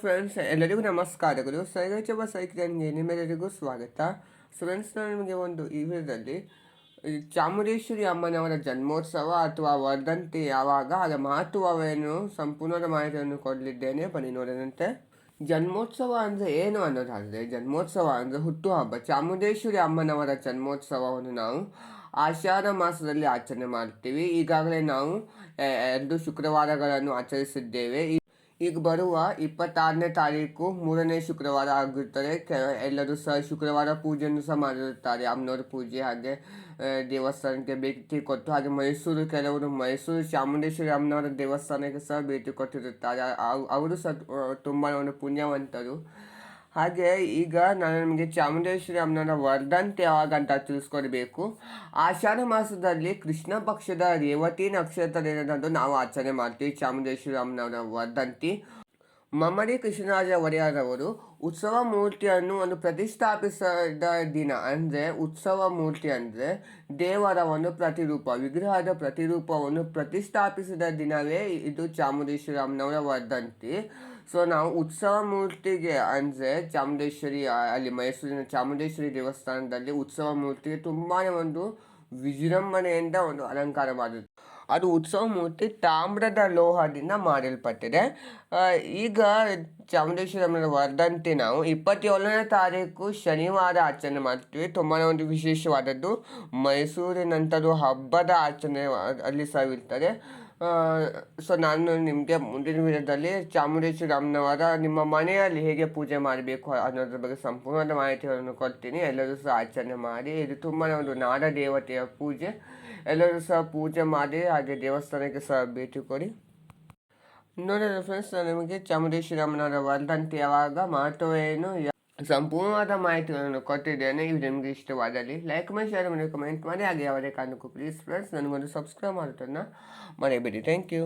Friends ಎಲ್ಲರಿಗೂ ನಮಸ್ಕಾರಗಳು ಸೈಗಚವ ಸೈಕ್ಲನ್ಗೆ ನಿಮ್ಮೆಲ್ಲರಿಗೂ ಸ್ವಾಗತ. ಫ್ರೆಂಡ್ಸ್ ನಾನು ನಿಮಗೆ ಒಂದು ಈ ವಿಡಿಯೋದಲ್ಲಿ ಚಾಮುಂಡೇಶ್ವರಿ ಅಮ್ಮನವರ ಜನ್ಮೋತ್ಸವ ಅಥವಾ ವರ್ಧಂತಿ ಯಾವಾಗ, ಅದರ ಮಹತ್ವವೇನು ಸಂಪೂರ್ಣದ ಮಾಹಿತಿಯನ್ನು ಕೊಡಲಿದ್ದೇನೆ. ಬನ್ನಿ ನೋಡಿದಂತೆ ಜನ್ಮೋತ್ಸವ ಅಂದರೆ ಏನು ಅನ್ನೋದಾದರೆ, ಜನ್ಮೋತ್ಸವ ಅಂದರೆ ಹುಟ್ಟುಹಬ್ಬ ಚಾಮುಂಡೇಶ್ವರಿ ಅಮ್ಮನವರ ಜನ್ಮೋತ್ಸವವನ್ನು ನಾವು ಆಷಾಢ ಮಾಸದಲ್ಲಿ ಆಚರಣೆ ಮಾಡ್ತೀವಿ. ಈಗಾಗಲೇ ನಾವು ಎರಡು ಶುಕ್ರವಾರಗಳನ್ನು ಆಚರಿಸಿದ್ದೇವೆ. ಈಗ ಬರುವ ಇಪ್ಪತ್ತಾರನೇ ತಾರೀಕು ಮೂರನೇ ಶುಕ್ರವಾರ ಆಗಿರುತ್ತದೆ ಕೆಲ ಎಲ್ಲರೂ ಸಹ ಶುಕ್ರವಾರ ಪೂಜೆಯನ್ನು ಸಹ ಮಾಡಿರುತ್ತಾರೆ. ಅಮ್ಮನವ್ರ ಪೂಜೆ ಹಾಗೆ ದೇವಸ್ಥಾನಕ್ಕೆ ಭೇಟಿ ಕೊಟ್ಟು, ಹಾಗೆ ಮೈಸೂರು ಕೆಲವರು ಮೈಸೂರು ಚಾಮುಂಡೇಶ್ವರಿ ಅಮ್ಮನವರ ದೇವಸ್ಥಾನಕ್ಕೆ ಸಹ ಭೇಟಿ ಕೊಟ್ಟಿರುತ್ತಾರೆ. ಅವ್- ಅವರು ಸಹ ತುಂಬ ಒಂದು ಪುಣ್ಯವಂತರು. ಹಾಗೆ ಈಗ ನಾನು ನಿಮಗೆ ಚಾಮುಂಡೇಶ್ವರಿ ಅಮ್ಮನ ವರ್ಧಂತಿ ಯಾವಾಗ ಅಂತ ತಿಳಿಸ್ಕೊಡ್ಬೇಕು. ಆಷಾಢ ಮಾಸದಲ್ಲಿ ಕೃಷ್ಣ ಪಕ್ಷದ ರೇವತಿ ನಕ್ಷತ್ರ ನಕ್ಷತ್ರದಂದು ನಾವು ಆಚರಣೆ ಮಾಡ್ತೀವಿ ಚಾಮುಂಡೇಶ್ವರಿ ಅಮ್ಮನವರ ವರ್ಧಂತಿ. ಮಮ್ಮಡಿ ಕೃಷ್ಣರಾಜ ಒಡೆಯರವರು ಉತ್ಸವ ಮೂರ್ತಿಯನ್ನು ಒಂದು ಪ್ರತಿಷ್ಠಾಪಿಸಿದ ದಿನ, ಅಂದರೆ ಉತ್ಸವ ಮೂರ್ತಿ ಅಂದರೆ ದೇವರ ಒಂದು ಪ್ರತಿರೂಪ, ವಿಗ್ರಹದ ಪ್ರತಿರೂಪವನ್ನು ಪ್ರತಿಷ್ಠಾಪಿಸಿದ ದಿನವೇ ಇದು ಚಾಮುಂಡೇಶ್ವರಿ ಅಮ್ಮನವರ ವರ್ಧಂತಿ ಸೊ ನಾವು ಉತ್ಸವ ಮೂರ್ತಿಗೆ ಅಂದರೆ ಚಾಮುಂಡೇಶ್ವರಿ, ಅಲ್ಲಿ ಮೈಸೂರಿನ ಚಾಮುಂಡೇಶ್ವರಿ ದೇವಸ್ಥಾನದಲ್ಲಿ ಉತ್ಸವ ಮೂರ್ತಿಗೆ ತುಂಬಾ ಒಂದು ವಿಜೃಂಭಣೆಯಿಂದ ಒಂದು ಅಲಂಕಾರ ಅದು ಉತ್ಸವ ಮೂರ್ತಿ ತಾಮ್ರದ ಲೋಹದಿಂದ ಮಾಡಲ್ಪಟ್ಟಿದೆ. ಈಗ ಚಾಮುಂಡೇಶ್ವರಿ ಅಮ್ಮನ ವರ್ಧಂತಿ ನಾವು ಇಪ್ಪತ್ತೇಳನೇ ತಾರೀಕು ಶನಿವಾರ ಆಚರಣೆ ಮಾಡ್ತೀವಿ. ತುಂಬಾ ಒಂದು ವಿಶೇಷವಾದದ್ದು. ಮೈಸೂರಿನಂಥದ್ದು ಹಬ್ಬದ ಆಚರಣೆ ಅಲ್ಲಿ ಸಹ ಇರ್ತದೆ ಸೊ ನಾನು ನಿಮಗೆ ಮುಂದಿನ ವಿಡಿಯೋದಲ್ಲಿ ಚಾಮುಂಡೇಶ್ವರಿ ಅಮ್ಮನವರ ನಿಮ್ಮ ಮನೆಯಲ್ಲಿ ಹೇಗೆ ಪೂಜೆ ಮಾಡಬೇಕು ಅನ್ನೋದ್ರ ಬಗ್ಗೆ ಸಂಪೂರ್ಣ ಮಾಹಿತಿಗಳನ್ನು ಕೊಡ್ತೀನಿ. ಎಲ್ಲರೂ ಸಹ ಆಚರಣೆ ಮಾಡಿ. ಇದು ತುಂಬಾ ಒಂದು ನಾಡ ದೇವತೆಯ ಪೂಜೆ. ಎಲ್ಲರೂ ಸಹ ಪೂಜೆ ಮಾಡಿ, ಹಾಗೆ ದೇವಸ್ಥಾನಕ್ಕೆ ಸಹ ಭೇಟಿ ಕೊಡಿ. ನೋಡಿದ್ರೆ ಫ್ರೆಂಡ್ಸ್ ನಿಮಗೆ ಚಾಮುಂಡೇಶ್ವರಿ ಅಮ್ಮನವರ ವರ್ಧಂತಿ ಯಾವಾಗ, ಮಹತ್ವ ಏನು ಸಂಪೂರ್ಣವಾದ ಮಾಹಿತಿಗಳನ್ನು ಕೊಟ್ಟಿದ್ದೇನೆ. ಇದು ನಿಮಗೆ ಇಷ್ಟವಾದಲ್ಲಿ ಲೈಕ್ ಮಾಡಿ ಶೇರ್ ಮಾಡಿ ಕಮೆಂಟ್ ಮಾಡಿ. ಹಾಗೆ ಯಾವುದೇ ಕಾರಣಕ್ಕೂ ಪ್ಲೀಸ್ ಫ್ರೆಂಡ್ಸ್ ನನಗೊಂದು ಸಬ್ಸ್ಕ್ರೈಬ್ ಮಾಡೋದನ್ನು ಮರೆಯಬೇಡಿ. Thank you